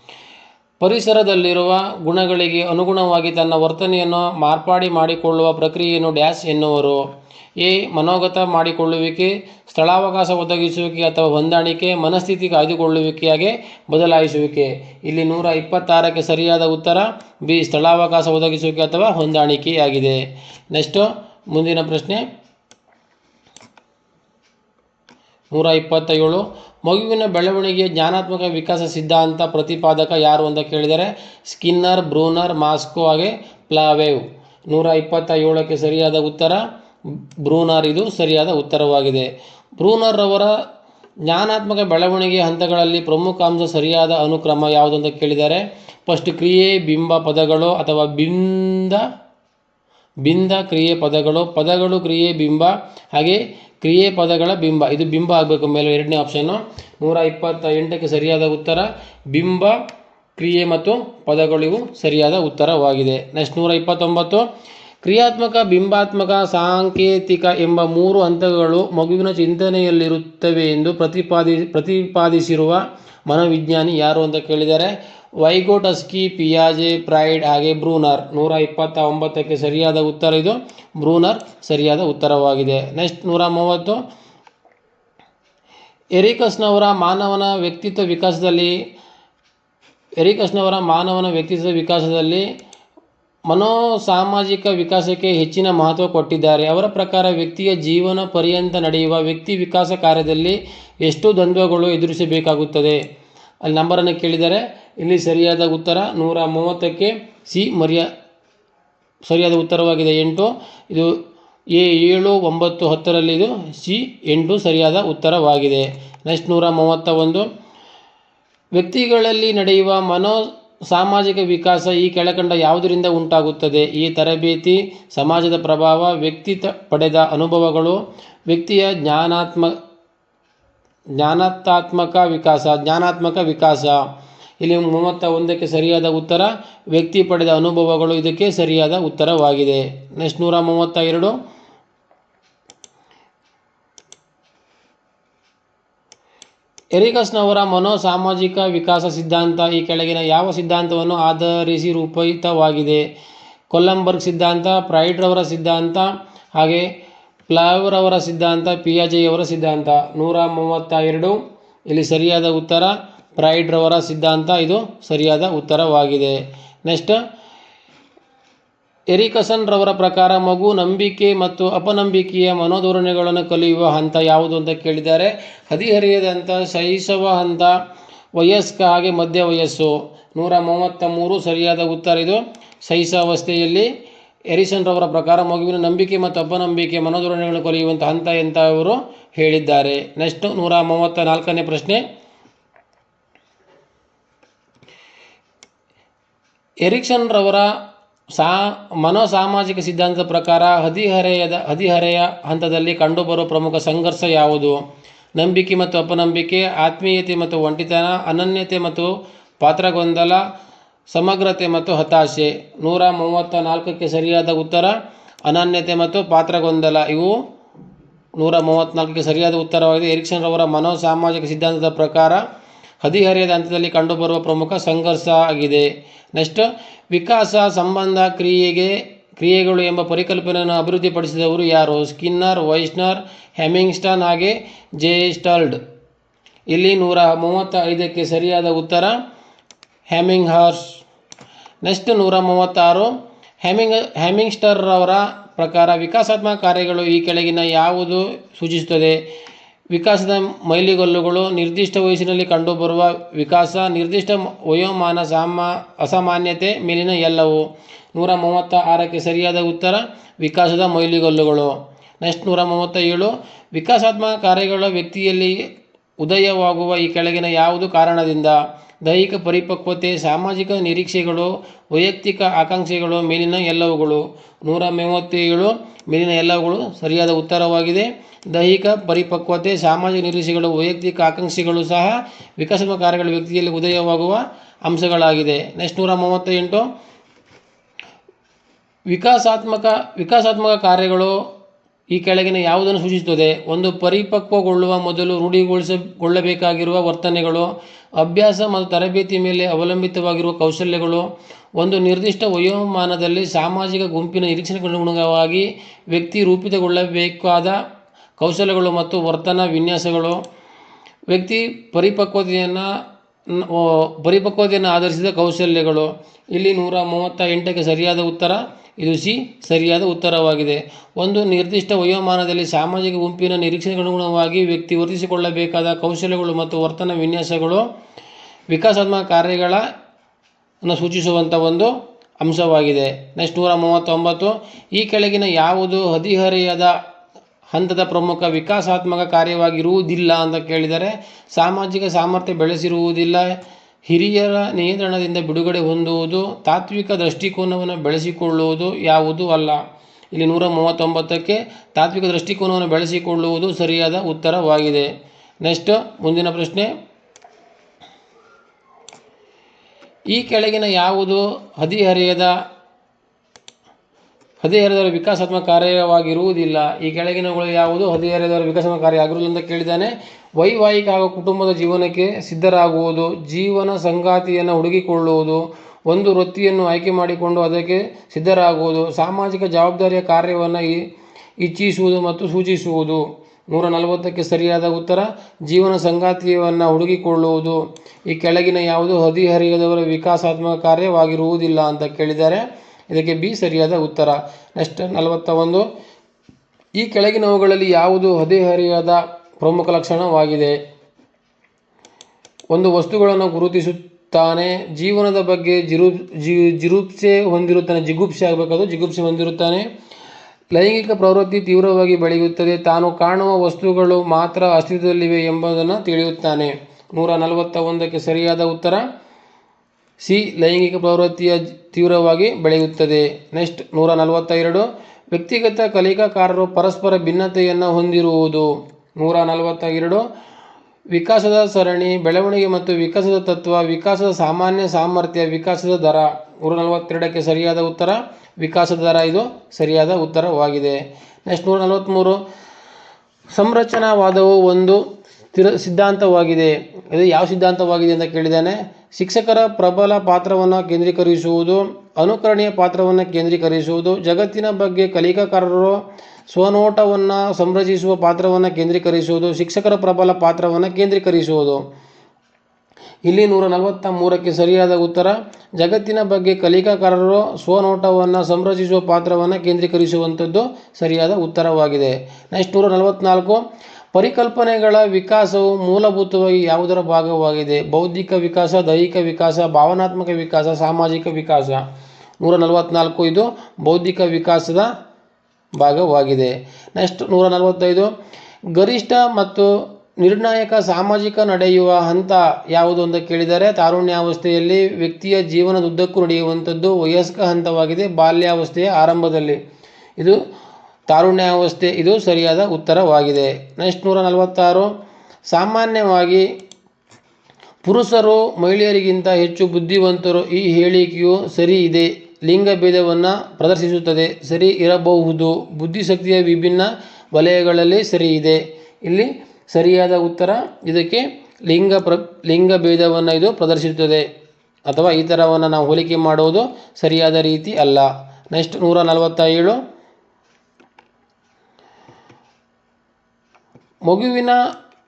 ಪರಿಸರದಲ್ಲಿರುವ ಗುಣಗಳಿಗೆ ಅನುಗುಣವಾಗಿ ತನ್ನ ವರ್ತನೆಯನ್ನು ಮಾರ್ಪಾಡಿ ಮಾಡಿಕೊಳ್ಳುವ ಪ್ರಕ್ರಿಯೆಯನ್ನು ಡ್ಯಾಶ್ ಎನ್ನುವರು. ಎ, ಮನೋಗತ ಮಾಡಿಕೊಳ್ಳುವಿಕೆ, ಸ್ಥಳಾವಕಾಶ ಒದಗಿಸುವಿಕೆ ಅಥವಾ ಹೊಂದಾಣಿಕೆ, ಮನಸ್ಥಿತಿ ಕಾಯ್ದುಕೊಳ್ಳುವಿಕೆಯಾಗೆ ಬದಲಾಯಿಸುವಿಕೆ. ಇಲ್ಲಿ ನೂರ ಇಪ್ಪತ್ತಾರಕ್ಕೆ ಸರಿಯಾದ ಉತ್ತರ, ಬಿ, ಸ್ಥಳಾವಕಾಶ ಒದಗಿಸುವಿಕೆ ಅಥವಾ ಹೊಂದಾಣಿಕೆಯಾಗಿದೆ. ನೆಕ್ಸ್ಟು, ಮುಂದಿನ ಪ್ರಶ್ನೆ. ನೂರ ಇಪ್ಪತ್ತೇಳು ಮಗುವಿನ ಬೆಳವಣಿಗೆಯ ಜ್ಞಾನಾತ್ಮಕ ವಿಕಾಸ ಸಿದ್ಧಾಂತ ಪ್ರತಿಪಾದಕ ಯಾರು ಅಂತ ಕೇಳಿದರೆ ಸ್ಕಿನ್ನರ್, ಬ್ರೂನರ್, ಮಾಸ್ಕೋ ಹಾಗೆ ಪ್ಲಾವೇವ್. ನೂರ ಇಪ್ಪತ್ತ ಏಳಕ್ಕೆ ಸರಿಯಾದ ಉತ್ತರ? ಬ್ರೂನರ್, ಇದು ಸರಿಯಾದ ಉತ್ತರವಾಗಿದೆ. ಬ್ರೂನರ್ ಅವರ ಜ್ಞಾನಾತ್ಮಕ ಬೆಳವಣಿಗೆಯ ಹಂತಗಳಲ್ಲಿ ಪ್ರಮುಖ ಅಂಶ ಸರಿಯಾದ ಅನುಕ್ರಮ ಯಾವುದು ಅಂತ ಕೇಳಿದರೆ ಫಸ್ಟ್ ಕ್ರಿಯೆ, ಬಿಂಬ ಪದಗಳು ಅಥವಾ ಬಿಂದ ಬಿಂದ ಕ್ರಿಯೆ ಪದಗಳು ಪದಗಳು, ಕ್ರಿಯೆ, ಬಿಂಬ ಹಾಗೆ ಕ್ರಿಯೆ ಪದಗಳ ಬಿಂಬ. ಇದು ಬಿಂಬ ಆಗಬೇಕು ಮೇಲೆ ಎರಡನೇ ಆಪ್ಷನ್ನು ನೂರ ಇಪ್ಪತ್ತ ಎಂಟಕ್ಕೆ ಸರಿಯಾದ ಉತ್ತರ. ಬಿಂಬ, ಕ್ರಿಯೆ ಮತ್ತು ಪದಗಳಿವು ಸರಿಯಾದ ಉತ್ತರವಾಗಿದೆ. ನೆಕ್ಸ್ಟ್ ನೂರ ಇಪ್ಪತ್ತೊಂಬತ್ತು. ಕ್ರಿಯಾತ್ಮಕ, ಬಿಂಬಾತ್ಮಕ, ಸಾಂಕೇತಿಕ ಎಂಬ ಮೂರು ಹಂತಗಳು ಮಗುವಿನ ಚಿಂತನೆಯಲ್ಲಿರುತ್ತವೆ ಎಂದು ಪ್ರತಿಪಾದಿ, ಪ್ರತಿಪಾದಿಸಿರುವ ಮನೋವಿಜ್ಞಾನಿ ಯಾರು ಅಂತ ಕೇಳಿದ್ದಾರೆ? ವೈಗೋಟಸ್ಕಿ ಪಿಯಾಜೆ, ಪ್ರೈಡ್, ಹಾಗೆ ಬ್ರೂನರ್. ನೂರ ಇಪ್ಪತ್ತ ಒಂಬತ್ತಕ್ಕೆ ಸರಿಯಾದ ಉತ್ತರ ಇದು. ಬ್ರೂನರ್ ಸರಿಯಾದ ಉತ್ತರವಾಗಿದೆ. ನೆಕ್ಸ್ಟ್ ನೂರ ಮೂವತ್ತು. ಎರಿಕಸ್ನವರ ಮಾನವನ ವ್ಯಕ್ತಿತ್ವ ವಿಕಾಸದಲ್ಲಿ, ಎರಿಕಸ್ನವರ ಮಾನವನ ವ್ಯಕ್ತಿತ್ವ ವಿಕಾಸದಲ್ಲಿ ಮನೋ ಸಾಮಾಜಿಕ ವಿಕಾಸಕ್ಕೆ ಹೆಚ್ಚಿನ ಮಹತ್ವ ಕೊಟ್ಟಿದ್ದಾರೆ. ಅವರ ಪ್ರಕಾರ ವ್ಯಕ್ತಿಯ ಜೀವನ ಪರ್ಯಂತ ನಡೆಯುವ ವ್ಯಕ್ತಿ ವಿಕಾಸ ಕಾರ್ಯದಲ್ಲಿ ಎಷ್ಟು ದ್ವಂದ್ವಗಳು ಎದುರಿಸಬೇಕಾಗುತ್ತದೆ. ಅಲ್ಲಿ ನಂಬರನ್ನು ಕೇಳಿದರೆ, ಇಲ್ಲಿ ಸರಿಯಾದ ಉತ್ತರ ನೂರ ಮೂವತ್ತಕ್ಕೆ ಸಿ ಮರ್ಯಾ, ಸರಿಯಾದ ಉತ್ತರವಾಗಿದೆ, ಎಂಟು. ಇದು ಎ ಏಳು ಒಂಬತ್ತು ಹತ್ತರಲ್ಲಿ ಇದು ಸಿ ಎಂಟು ಸರಿಯಾದ ಉತ್ತರವಾಗಿದೆ. ನೆಕ್ಸ್ಟ್ ನೂರ ಮೂವತ್ತ ಒಂದು ವ್ಯಕ್ತಿಗಳಲ್ಲಿ ನಡೆಯುವ ಮನೋ ಸಾಮಾಜಿಕ ವಿಕಾಸ ಈ ಕೆಳಕಂಡ ಯಾವುದರಿಂದ ಉಂಟಾಗುತ್ತದೆ? ಈ ತರಬೇತಿ, ಸಮಾಜದ ಪ್ರಭಾವ, ವ್ಯಕ್ತಿ ಪಡೆದ ಅನುಭವಗಳು, ವ್ಯಕ್ತಿಯ ಜ್ಞಾನಾತ್ಮ ಜ್ಞಾನಾತ್ಮಕ ವಿಕಾಸ ಜ್ಞಾನಾತ್ಮಕ ವಿಕಾಸ. ಇಲ್ಲಿ ಮೂವತ್ತ ಒಂದಕ್ಕೆ ಸರಿಯಾದ ಉತ್ತರ, ವ್ಯಕ್ತಿ ಪಡೆದ ಅನುಭವಗಳು ಇದಕ್ಕೆ ಸರಿಯಾದ ಉತ್ತರವಾಗಿದೆ. ನೆಕ್ಸ್ಟ್ ನೂರ ಮೂವತ್ತ ಎರಡು ಎರಿಕಸ್ನವರ ಮನೋಸಾಮಾಜಿಕ ವಿಕಾಸ ಸಿದ್ಧಾಂತ ಈ ಕೆಳಗಿನ ಯಾವ ಸಿದ್ಧಾಂತವನ್ನು ಆಧರಿಸಿ ರೂಪಿತವಾಗಿದೆ? ಕೊಲ್ಲಂಬರ್ಗ್ ಸಿದ್ಧಾಂತ, ಪ್ರೈಡ್ರವರ ಸಿದ್ಧಾಂತ, ಹಾಗೆ ಪ್ಲಾವ್ರವರ ಸಿದ್ಧಾಂತ ಪಿಯಾಜೆಯವರ ಸಿದ್ಧಾಂತ. ನೂರ ಮೂವತ್ತ ಎರಡು ಇಲ್ಲಿ ಸರಿಯಾದ ಉತ್ತರ. ಪ್ರೈಡ್ರವರ ಸಿದ್ಧಾಂತ, ಇದು ಸರಿಯಾದ ಉತ್ತರವಾಗಿದೆ. ನೆಕ್ಸ್ಟ್, ಎರಿಕಸನ್ ರವರ ಪ್ರಕಾರ ಮಗು ನಂಬಿಕೆ ಮತ್ತು ಅಪನಂಬಿಕೆಯ ಮನೋಧೋರಣೆಗಳನ್ನು ಕಲಿಯುವ ಹಂತ ಯಾವುದು ಅಂತ ಕೇಳಿದ್ದಾರೆ. ಹದಿಹರಿಯದಂಥ ಶೈಶವ ಹಂತ, ವಯಸ್ಕ ಹಾಗೆ ಮಧ್ಯ ವಯಸ್ಸು ನೂರ ಮೂವತ್ತ ಮೂರು ಸರಿಯಾದ ಉತ್ತರ ಇದು. ಶೈಶಾವಸ್ಥೆಯಲ್ಲಿ ಎರಿಸನ್ ರವರ ಪ್ರಕಾರ ಮಗುವಿನ ನಂಬಿಕೆ ಮತ್ತು ಅಪನಂಬಿಕೆ, ಮನೋಧೋರಣೆಗಳನ್ನು ಕೊರೆಯುವಂಥ ಹಂತ ಎಂತ ಅವರು ಹೇಳಿದ್ದಾರೆ. ನೆಕ್ಸ್ಟ್ ನೂರ ಮೂವತ್ತ ನಾಲ್ಕನೇ ಪ್ರಶ್ನೆ. ಎರಿಕ್ಸನ್ ರವರ ಸಾ ಮನೋಸಾಮಾಜಿಕ ಸಿದ್ಧಾಂತದ ಪ್ರಕಾರ ಹದಿಹರೆಯದ ಹದಿಹರೆಯ ಹಂತದಲ್ಲಿ ಕಂಡುಬರುವ ಪ್ರಮುಖ ಸಂಘರ್ಷ ಯಾವುದು? ನಂಬಿಕೆ ಮತ್ತು ಅಪನಂಬಿಕೆ, ಆತ್ಮೀಯತೆ ಮತ್ತು ಒಂಟಿತನ, ಅನನ್ಯತೆ ಮತ್ತು ಪಾತ್ರಗೊಂದಲ ಸಮಗ್ರತೆ ಮತ್ತು ಹತಾಶೆ. ನೂರ ಮೂವತ್ತ ನಾಲ್ಕಕ್ಕೆ ಸರಿಯಾದ ಉತ್ತರ, ಅನನ್ಯತೆ ಮತ್ತು ಪಾತ್ರಗೊಂದಲ. ಇವು ನೂರ ಮೂವತ್ತ್ನಾಲ್ಕಕ್ಕೆ ಸರಿಯಾದ ಉತ್ತರವಾಗಿದೆ. ಎರಿಕ್ಷನ್ ರವರ ಮನೋಸಾಮಾಜಿಕ ಸಿದ್ಧಾಂತದ ಪ್ರಕಾರ ಹದಿಹರೆಯದ ಹಂತದಲ್ಲಿ ಕಂಡುಬರುವ ಪ್ರಮುಖ ಸಂಘರ್ಷ ಆಗಿದೆ. ನೆಕ್ಸ್ಟ್, ವಿಕಾಸ ಸಂಬಂಧ ಕ್ರಿಯೆಗೆ, ಕ್ರಿಯೆಗಳು ಎಂಬ ಪರಿಕಲ್ಪನೆಯನ್ನು ಅಭಿವೃದ್ಧಿಪಡಿಸಿದವರು ಯಾರು? ಸ್ಕಿನ್ನರ್ ವೈಷ್ನರ್ ಹ್ಯಾಮಿಂಗ್ಸ್ಟನ್ ಹಾಗೆ ಜೆ ಸ್ಟಲ್ಡ್ ಇಲ್ಲಿ ನೂರ ಮೂವತ್ತ ಐದಕ್ಕೆ ಸರಿಯಾದ ಉತ್ತರ ಹ್ಯಾಮಿಂಗ್ ಹಾರ್ಸ್ ನೆಕ್ಸ್ಟ್ ನೂರ ಮೂವತ್ತಾರು ಹ್ಯಾಮಿಂಗ್ ಹ್ಯಾಮಿಂಗ್ಸ್ಟರ್ ಅವರ ಪ್ರಕಾರ ವಿಕಾಸಾತ್ಮಕ ಕಾರ್ಯಗಳು ಈ ಕೆಳಗಿನ ಯಾವುದು ಸೂಚಿಸುತ್ತದೆ? ವಿಕಾಸದ ಮೈಲಿಗಲ್ಲುಗಳು ನಿರ್ದಿಷ್ಟ ವಯಸ್ಸಿನಲ್ಲಿ ಕಂಡುಬರುವ ವಿಕಾಸ, ನಿರ್ದಿಷ್ಟ ವಯೋಮಾನ ಸಾಮ, ಅಸಾಮಾನ್ಯತೆ ಮೇಲಿನ ಎಲ್ಲವು. ನೂರ ಮೂವತ್ತ ಆರಕ್ಕೆ ಸರಿಯಾದ ಉತ್ತರ, ವಿಕಾಸದ ಮೈಲಿಗಲ್ಲುಗಳು. ನೆಕ್ಸ್ಟ್ ನೂರ ಮೂವತ್ತ ಏಳು ವಿಕಾಸಾತ್ಮಕ ಕಾರ್ಯಗಳ ವ್ಯಕ್ತಿಯಲ್ಲಿ ಉದಯವಾಗುವ ಈ ಕೆಳಗಿನ ಯಾವುದು ಕಾರಣದಿಂದ? ದೈಹಿಕ ಪರಿಪಕ್ವತೆ, ಸಾಮಾಜಿಕ ನಿರೀಕ್ಷೆಗಳು, ವೈಯಕ್ತಿಕ ಆಕಾಂಕ್ಷೆಗಳು ಮೇಲಿನ ಎಲ್ಲವುಗಳು. ನೂರ ಮೂವತ್ತೇಳು ಮೇಲಿನ ಎಲ್ಲವುಗಳು ಸರಿಯಾದ ಉತ್ತರವಾಗಿದೆ. ದೈಹಿಕ ಪರಿಪಕ್ವತೆ, ಸಾಮಾಜಿಕ ನಿರೀಕ್ಷೆಗಳು, ವೈಯಕ್ತಿಕ ಆಕಾಂಕ್ಷೆಗಳು ಸಹ ವಿಕಸನ ಕಾರ್ಯಗಳ ವ್ಯಕ್ತಿಯಲ್ಲಿ ಉದಯವಾಗುವ ಅಂಶಗಳಾಗಿದೆ. ನೆಕ್ಸ್ಟ್ ನೂರ ವಿಕಾಸಾತ್ಮಕ ವಿಕಾಸಾತ್ಮಕ ಕಾರ್ಯಗಳು ಈ ಕೆಳಗಿನ ಯಾವುದನ್ನು ಸೂಚಿಸುತ್ತದೆ? ಒಂದು ಪರಿಪಕ್ವಗೊಳ್ಳುವ ಮೊದಲು ರೂಢಿಗೊಳಿಸಿಕೊಳ್ಳಬೇಕಾಗಿರುವ ವರ್ತನೆಗಳು, ಅಭ್ಯಾಸ ಮತ್ತು ತರಬೇತಿ ಮೇಲೆ ಅವಲಂಬಿತವಾಗಿರುವ ಕೌಶಲ್ಯಗಳು, ಒಂದು ನಿರ್ದಿಷ್ಟ ವಯೋಮಾನದಲ್ಲಿ ಸಾಮಾಜಿಕ ಗುಂಪಿನ ನಿರೀಕ್ಷಣೆಗನುಗುಣವಾಗಿ ವ್ಯಕ್ತಿ ರೂಪಿತಗೊಳ್ಳಬೇಕಾದ ಕೌಶಲ್ಯಗಳು ಮತ್ತು ವರ್ತನಾ ವಿನ್ಯಾಸಗಳು, ವ್ಯಕ್ತಿ ಪರಿಪಕ್ವತೆಯನ್ನು ಪರಿಪಕ್ವತೆಯನ್ನು ಆಧರಿಸಿದ ಕೌಶಲ್ಯಗಳು. ಇಲ್ಲಿ ನೂರ ಮೂವತ್ತ ಎಂಟಕ್ಕೆ ಸರಿಯಾದ ಉತ್ತರ ಇದು ಸಿ, ಸರಿಯಾದ ಉತ್ತರವಾಗಿದೆ. ಒಂದು ನಿರ್ದಿಷ್ಟ ವಯೋಮಾನದಲ್ಲಿ ಸಾಮಾಜಿಕ ಗುಂಪಿನ ನಿರೀಕ್ಷೆಗನುಗುಣವಾಗಿ ವ್ಯಕ್ತಿ ವರ್ತಿಸಿಕೊಳ್ಳಬೇಕಾದ ಕೌಶಲ್ಯಗಳು ಮತ್ತು ವರ್ತನ ವಿನ್ಯಾಸಗಳು ವಿಕಾಸಾತ್ಮಕ ಕಾರ್ಯಗಳ ಸೂಚಿಸುವಂಥ ಒಂದು ಅಂಶವಾಗಿದೆ. ನೆಕ್ಸ್ಟ್ ನೂರ ಮೂವತ್ತೊಂಬತ್ತು, ಈ ಕೆಳಗಿನ ಯಾವುದು ಹದಿಹರೆಯದ ಹಂತದ ಪ್ರಮುಖ ವಿಕಾಸಾತ್ಮಕ ಕಾರ್ಯವಾಗಿರುವುದಿಲ್ಲ ಅಂತ ಕೇಳಿದರೆ ಸಾಮಾಜಿಕ ಸಾಮರ್ಥ್ಯ ಬೆಳೆಸಿರುವುದಿಲ್ಲ. ಹಿರಿಯರ ನಿಯಂತ್ರಣದಿಂದ ಬಿಡುಗಡೆ ಹೊಂದುವುದು, ತಾತ್ವಿಕ ದೃಷ್ಟಿಕೋನವನ್ನು ಬೆಳೆಸಿಕೊಳ್ಳುವುದು ಯಾವುದು ಅಲ್ಲ. ಇಲ್ಲಿ ನೂರ ಮೂವತ್ತೊಂಬತ್ತಕ್ಕೆ ತಾತ್ವಿಕ ದೃಷ್ಟಿಕೋನವನ್ನು ಬೆಳೆಸಿಕೊಳ್ಳುವುದು ಸರಿಯಾದ ಉತ್ತರವಾಗಿದೆ. ನೆಕ್ಸ್ಟ್ ಮುಂದಿನ ಪ್ರಶ್ನೆ. ಈ ಕೆಳಗಿನ ಯಾವುದು ಹದಿಹರೆಯದ ಹದಿಹರೆಯದವರ ವಿಕಾಸಾತ್ಮಕ ಕಾರ್ಯವಾಗಿರುವುದಿಲ್ಲ. ಈ ಕೆಳಗಿನಗಳು ಯಾವುದು? ಹದಿಹರೆಯದವರ ವಿಕಾಸಾತ್ಮಕ ಕಾರ್ಯ ಆಗಿರುವುದಿಲ್ಲ ಅಂತ ಕೇಳಿದ್ದಾನೆ. ವೈವಾಹಿಕ ಹಾಗೂ ಕುಟುಂಬದ ಜೀವನಕ್ಕೆ ಸಿದ್ಧರಾಗುವುದು, ಜೀವನ ಸಂಗಾತಿಯನ್ನು ಹುಡುಕಿಕೊಳ್ಳುವುದು ಒಂದು ವೃತ್ತಿಯನ್ನು ಆಯ್ಕೆ ಮಾಡಿಕೊಂಡು ಅದಕ್ಕೆ ಸಿದ್ಧರಾಗುವುದು, ಸಾಮಾಜಿಕ ಜವಾಬ್ದಾರಿಯ ಕಾರ್ಯವನ್ನು ಇಚ್ಛಿಸುವುದು ಮತ್ತು ಸೂಚಿಸುವುದು. ನೂರ ನಲವತ್ತಕ್ಕೆ ಸರಿಯಾದ ಉತ್ತರ, ಜೀವನ ಸಂಗಾತಿಯನ್ನು ಹುಡುಕಿಕೊಳ್ಳುವುದು ಈ ಕೆಳಗಿನ ಯಾವುದು? ಹದಿಹರಿಯದವರ ವಿಕಾಸಾತ್ಮಕ ಕಾರ್ಯವಾಗಿರುವುದಿಲ್ಲ ಅಂತ ಕೇಳಿದ್ದಾರೆ. ಇದಕ್ಕೆ ಬಿ ಸರಿಯಾದ ಉತ್ತರ. ನೆಕ್ಸ್ಟ್ ನಲವತ್ತ ಒಂದು ಈ ಕೆಳಗಿನವುಗಳಲ್ಲಿ ಯಾವುದು ಹದಿಹರೆಯದ ಪ್ರಮುಖ ಲಕ್ಷಣವಾಗಿದೆ? ಒಂದು ವಸ್ತುಗಳನ್ನು ಗುರುತಿಸುತ್ತಾನೆ, ಜೀವನದ ಬಗ್ಗೆ ಜಿರು, ಜಿ, ಜಿರುಪ್ಸೆ ಹೊಂದಿರುತ್ತಾನೆ, ಜಿಗುಪ್ಸೆ ಆಗಬೇಕಾದ್ರು ಜಿಗುಪ್ಸೆ ಹೊಂದಿರುತ್ತಾನೆ. ಲೈಂಗಿಕ ಪ್ರವೃತ್ತಿ ತೀವ್ರವಾಗಿ ಬೆಳೆಯುತ್ತದೆ, ತಾನು ಕಾಣುವ ವಸ್ತುಗಳು ಮಾತ್ರ ಅಸ್ತಿತ್ವದಲ್ಲಿವೆ ಎಂಬುದನ್ನು ತಿಳಿಯುತ್ತಾನೆ. ನೂರ ನಲವತ್ತ ಒಂದಕ್ಕೆ ಸರಿಯಾದ ಉತ್ತರ. ಸಿ ಲೈಂಗಿಕ ಪ್ರವೃತ್ತಿಯ ತೀವ್ರವಾಗಿ ಬೆಳೆಯುತ್ತದೆ. ನೆಕ್ಸ್ಟ್ ನೂರ ನಲವತ್ತ ಎರಡು ವ್ಯಕ್ತಿಗತ ಕಲಿಕಾಕಾರರು ಪರಸ್ಪರ ಭಿನ್ನತೆಯನ್ನು ಹೊಂದಿರುವುದು. ನೂರ ನಲವತ್ತ ಎರಡು ವಿಕಾಸದ ಸರಣಿ, ಬೆಳವಣಿಗೆ ಮತ್ತು ವಿಕಾಸದ ತತ್ವ, ವಿಕಾಸದ ಸಾಮಾನ್ಯ ಸಾಮರ್ಥ್ಯ, ವಿಕಾಸದ ದರ. ನೂರ ನಲವತ್ತೆರಡಕ್ಕೆ ಸರಿಯಾದ ಉತ್ತರ? ವಿಕಾಸದ ದರ ಇದು ಸರಿಯಾದ ಉತ್ತರವಾಗಿದೆ. ನೆಕ್ಸ್ಟ್ ನೂರ ನಲವತ್ತ್ಮೂರು ಸಂರಚನಾವಾದವು ಒಂದು ಸ್ಥಿರ ಸಿದ್ಧಾಂತವಾಗಿದೆ. ಇದು ಯಾವ ಸಿದ್ಧಾಂತವಾಗಿದೆ ಅಂತ ಕೇಳಿದ್ದಾನೆ. ಶಿಕ್ಷಕರ ಪ್ರಬಲ ಪಾತ್ರವನ್ನು ಕೇಂದ್ರೀಕರಿಸುವುದು, ಅನುಕರಣೀಯ ಪಾತ್ರವನ್ನು ಕೇಂದ್ರೀಕರಿಸುವುದು, ಜಗತ್ತಿನ ಬಗ್ಗೆ ಕಲಿಕಾಕಾರರು ಸ್ವನೋಟವನ್ನು ಸಂರಚಿಸುವ ಪಾತ್ರವನ್ನು ಕೇಂದ್ರೀಕರಿಸುವುದು, ಶಿಕ್ಷಕರ ಪ್ರಬಲ ಪಾತ್ರವನ್ನು ಕೇಂದ್ರೀಕರಿಸುವುದು. ಇಲ್ಲಿ ನೂರ ನಲವತ್ತ ಮೂರಕ್ಕೆ ಸರಿಯಾದ ಉತ್ತರ. ಜಗತ್ತಿನ ಬಗ್ಗೆ ಕಲಿಕಾಕಾರರು ಸ್ವನೋಟವನ್ನು ಸಂರಚಿಸುವ ಪಾತ್ರವನ್ನು ಕೇಂದ್ರೀಕರಿಸುವಂಥದ್ದು ಸರಿಯಾದ ಉತ್ತರವಾಗಿದೆ. ನೆಕ್ಸ್ಟ್ ನೂರ ನಲವತ್ನಾಲ್ಕು ಪರಿಕಲ್ಪನೆಗಳ ವಿಕಾಸವು ಮೂಲಭೂತವಾಗಿ ಯಾವುದರ ಭಾಗವಾಗಿದೆ? ಬೌದ್ಧಿಕ ವಿಕಾಸ, ದೈಹಿಕ ವಿಕಾಸ, ಭಾವನಾತ್ಮಕ ವಿಕಾಸ, ಸಾಮಾಜಿಕ ವಿಕಾಸ? ನೂರ ನಲವತ್ನಾಲ್ಕು, ಇದು ಬೌದ್ಧಿಕ ವಿಕಾಸದ ಭಾಗವಾಗಿದೆ. ನೆಕ್ಸ್ಟ್ ನೂರ ನಲವತ್ತೈದು, ಗರಿಷ್ಠ ಮತ್ತು ನಿರ್ಣಾಯಕ ಸಾಮಾಜಿಕ ನಡೆಯುವ ಹಂತ ಯಾವುದು ಅಂತ ಕೇಳಿದರೆ, ತಾರುಣ್ಯಾವಸ್ಥೆಯಲ್ಲಿ ವ್ಯಕ್ತಿಯ ಜೀವನದುದ್ದಕ್ಕೂ ನಡೆಯುವಂಥದ್ದು ವಯಸ್ಕ ಹಂತವಾಗಿದೆ, ಬಾಲ್ಯಾವಸ್ಥೆಯ ಆರಂಭದಲ್ಲಿ. ಇದು ತಾರುಣ್ಯಾವಸ್ಥೆ ಇದು ಸರಿಯಾದ ಉತ್ತರವಾಗಿದೆ. ನೆಕ್ಸ್ಟ್ ನೂರ ನಲವತ್ತಾರು ಸಾಮಾನ್ಯವಾಗಿ ಪುರುಷರು ಮಹಿಳೆಯರಿಗಿಂತ ಹೆಚ್ಚು ಬುದ್ಧಿವಂತರು ಈ ಹೇಳಿಕೆಯು ಸರಿ ಇದೆ. ಲಿಂಗಭೇದವನ್ನು ಪ್ರದರ್ಶಿಸುತ್ತದೆ. ಸರಿ ಇರಬಹುದು. ಬುದ್ಧಿಶಕ್ತಿಯ ವಿಭಿನ್ನ ವಲಯಗಳಲ್ಲಿ ಸರಿ ಇದೆ. ಇಲ್ಲಿ ಸರಿಯಾದ ಉತ್ತರ ಇದಕ್ಕೆ ಲಿಂಗ ಪ್ರ ಲಿಂಗಭೇದವನ್ನು ಇದು ಪ್ರದರ್ಶಿಸುತ್ತದೆ. ಅಥವಾ ಈ ಥರವನ್ನು ನಾವು ಹೋಲಿಕೆ ಮಾಡುವುದು ಸರಿಯಾದ ರೀತಿ ಅಲ್ಲ. ನೆಕ್ಸ್ಟ್ ನೂರ ನಲವತ್ತ ಏಳು ಮಗುವಿನ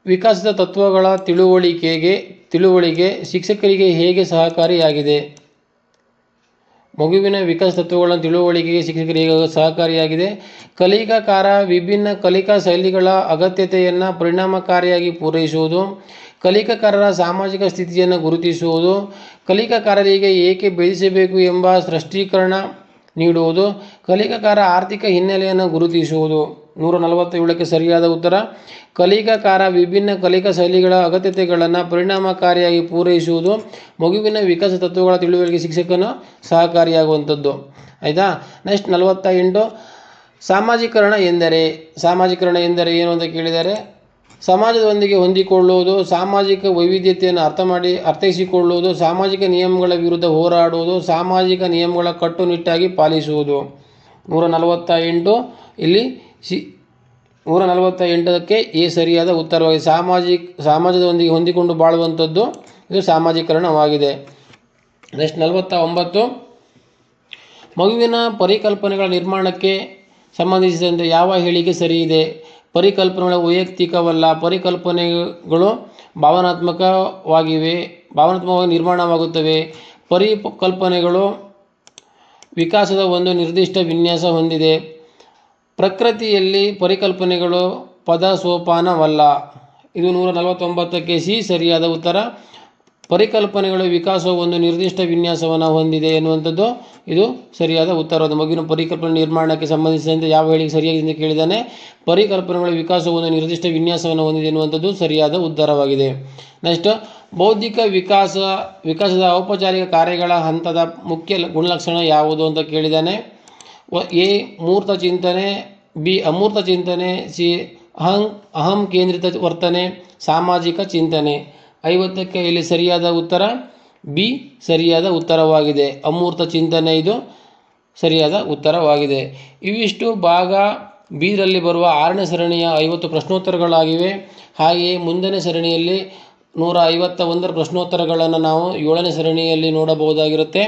ವಿಕಾಸದ ತತ್ವಗಳ ತಿಳುವಳಿಕೆಗೆ, ತಿಳುವಳಿಕೆ ಶಿಕ್ಷಕರಿಗೆ ಹೇಗೆ ಸಹಕಾರಿಯಾಗಿದೆ? ಮಗುವಿನ ವಿಕಾಸ ತತ್ವಗಳ ತಿಳುವಳಿಕೆಗೆ ಶಿಕ್ಷಕರಿಗೆ ಸಹಕಾರಿಯಾಗಿದೆ? ಕಲಿಕಾಕಾರ ವಿಭಿನ್ನ ಕಲಿಕಾ ಶೈಲಿಗಳ ಅಗತ್ಯತೆಯನ್ನು ಪರಿಣಾಮಕಾರಿಯಾಗಿ ಪೂರೈಸುವುದು, ಕಲಿಕಾಕಾರರ ಸಾಮಾಜಿಕ ಸ್ಥಿತಿಯನ್ನು ಗುರುತಿಸುವುದು, ಕಲಿಕಾಕಾರರಿಗೆ ಏಕೆ ಬೆಳೆಸಬೇಕು ಎಂಬ ಸ್ಪಷ್ಟೀಕರಣ ನೀಡುವುದು, ಕಲಿಕಾಕಾರ ಆರ್ಥಿಕ ಹಿನ್ನೆಲೆಯನ್ನು ಗುರುತಿಸುವುದು. ನೂರ ನಲವತ್ತೇಳಕ್ಕೆ ಸರಿಯಾದ ಉತ್ತರ. ಕಲಿಕಾಕಾರ ವಿಭಿನ್ನ ಕಲಿಕಾ ಶೈಲಿಗಳ ಅಗತ್ಯತೆಗಳನ್ನು ಪರಿಣಾಮಕಾರಿಯಾಗಿ ಪೂರೈಸುವುದು ಮಗುವಿನ ವಿಕಾಸ ತತ್ವಗಳ ತಿಳುವಳಿಕೆ ಶಿಕ್ಷಕನ ಸಹಕಾರಿಯಾಗುವಂಥದ್ದು. ಆಯಿತಾ? ನೆಕ್ಸ್ಟ್ ನಲವತ್ತ ಎಂಟು ಸಾಮಾಜೀಕರಣ ಎಂದರೆ ಸಾಮಾಜೀಕರಣ ಎಂದರೆ ಏನು ಅಂತ ಕೇಳಿದರೆ, ಸಮಾಜದೊಂದಿಗೆ ಹೊಂದಿಕೊಳ್ಳುವುದು, ಸಾಮಾಜಿಕ ವೈವಿಧ್ಯತೆಯನ್ನು ಅರ್ಥ ಮಾಡಿ, ಅರ್ಥೈಸಿಕೊಳ್ಳುವುದು, ಸಾಮಾಜಿಕ ನಿಯಮಗಳ ವಿರುದ್ಧ ಹೋರಾಡುವುದು, ಸಾಮಾಜಿಕ ನಿಯಮಗಳ ಕಟ್ಟುನಿಟ್ಟಾಗಿ ಪಾಲಿಸುವುದು. ನೂರ ನಲವತ್ತ ಎಂಟು ಇಲ್ಲಿ ಸಿ ನೂರ ನಲವತ್ತ ಎಂಟಕ್ಕೆ ಎ ಸರಿಯಾದ ಉತ್ತರವಾಗಿದೆ ಸಾಮಾಜಿಕ, ಸಮಾಜದೊಂದಿಗೆ ಹೊಂದಿಕೊಂಡು ಬಾಳುವಂಥದ್ದು ಇದು ಸಾಮಾಜೀಕರಣವಾಗಿದೆ ನೆಕ್ಸ್ಟ್ ನಲವತ್ತ ಒಂಬತ್ತು ಮಗುವಿನ ಪರಿಕಲ್ಪನೆಗಳ ನಿರ್ಮಾಣಕ್ಕೆ ಸಂಬಂಧಿಸಿದಂತೆ ಯಾವ ಹೇಳಿಕೆ ಸರಿ ಇದೆ ಪರಿಕಲ್ಪನೆಗಳು ವೈಯಕ್ತಿಕವಲ್ಲ, ಪರಿಕಲ್ಪನೆಗಳು ಭಾವನಾತ್ಮಕವಾಗಿವೆ, ಭಾವನಾತ್ಮಕವಾಗಿ ನಿರ್ಮಾಣವಾಗುತ್ತವೆ. ಪರಿಕಲ್ಪನೆಗಳು ವಿಕಾಸದ ಒಂದು ನಿರ್ದಿಷ್ಟ ವಿನ್ಯಾಸ ಹೊಂದಿದೆ. ಪ್ರಕೃತಿಯಲ್ಲಿ ಪರಿಕಲ್ಪನೆಗಳು ಪದ ಸೋಪಾನವಲ್ಲ ಇದು ನೂರ ನಲವತ್ತೊಂಬತ್ತಕ್ಕೆ ಸಿ ಸರಿಯಾದ ಉತ್ತರ. ಪರಿಕಲ್ಪನೆಗಳು ವಿಕಾಸವು ಒಂದು ನಿರ್ದಿಷ್ಟ ವಿನ್ಯಾಸವನ್ನು ಹೊಂದಿದೆ ಎನ್ನುವಂಥದ್ದು ಇದು ಸರಿಯಾದ ಉತ್ತರ. ಅದು ಮಗುವಿನ ಪರಿಕಲ್ಪನೆ ನಿರ್ಮಾಣಕ್ಕೆ ಸಂಬಂಧಿಸಿದಂತೆ ಯಾವ ಹೇಳಿಕೆ ಸರಿಯಾಗಿ ಎಂದು ಕೇಳಿದ್ದಾನೆ. ಪರಿಕಲ್ಪನೆಗಳ ವಿಕಾಸವು ಒಂದು ನಿರ್ದಿಷ್ಟ ವಿನ್ಯಾಸವನ್ನು ಹೊಂದಿದೆ ಎನ್ನುವಂಥದ್ದು ಸರಿಯಾದ ಉತ್ತರವಾಗಿದೆ. ನೆಕ್ಸ್ಟ್, ಬೌದ್ಧಿಕ ವಿಕಾಸ, ವಿಕಾಸದ ಔಪಚಾರಿಕ ಕಾರ್ಯಗಳ ಹಂತದ ಮುಖ್ಯ ಗುಣಲಕ್ಷಣ ಯಾವುದು ಅಂತ ಕೇಳಿದ್ದಾನೆ. ವ- ಎ ಮೂರ್ತ ಚಿಂತನೆ, ಬಿ ಅಮೂರ್ತ ಚಿಂತನೆ, ಸಿ ಅಹಂ ಅಹಂ ಕೇಂದ್ರಿತ ವರ್ತನೆ, ಸಾಮಾಜಿಕ ಚಿಂತನೆ. ಐವತ್ತಕ್ಕೆ ಇಲ್ಲಿ ಸರಿಯಾದ ಉತ್ತರ? ಬಿ ಸರಿಯಾದ ಉತ್ತರವಾಗಿದೆ. ಅಮೂರ್ತ ಚಿಂತನೆ ಇದು ಸರಿಯಾದ ಉತ್ತರವಾಗಿದೆ. ಇವಿಷ್ಟು ಭಾಗ ಬಿರಲ್ಲಿ ಬರುವ ಆರನೇ ಸರಣಿಯ ಐವತ್ತು ಪ್ರಶ್ನೋತ್ತರಗಳಾಗಿವೆ. ಹಾಗೆಯೇ ಮುಂದನೇ ಸರಣಿಯಲ್ಲಿ ನೂರ ಐವತ್ತ ಒಂದರ ಪ್ರಶ್ನೋತ್ತರಗಳನ್ನು ನಾವು ಏಳನೇ ಸರಣಿಯಲ್ಲಿ ನೋಡಬಹುದಾಗಿರುತ್ತೆ.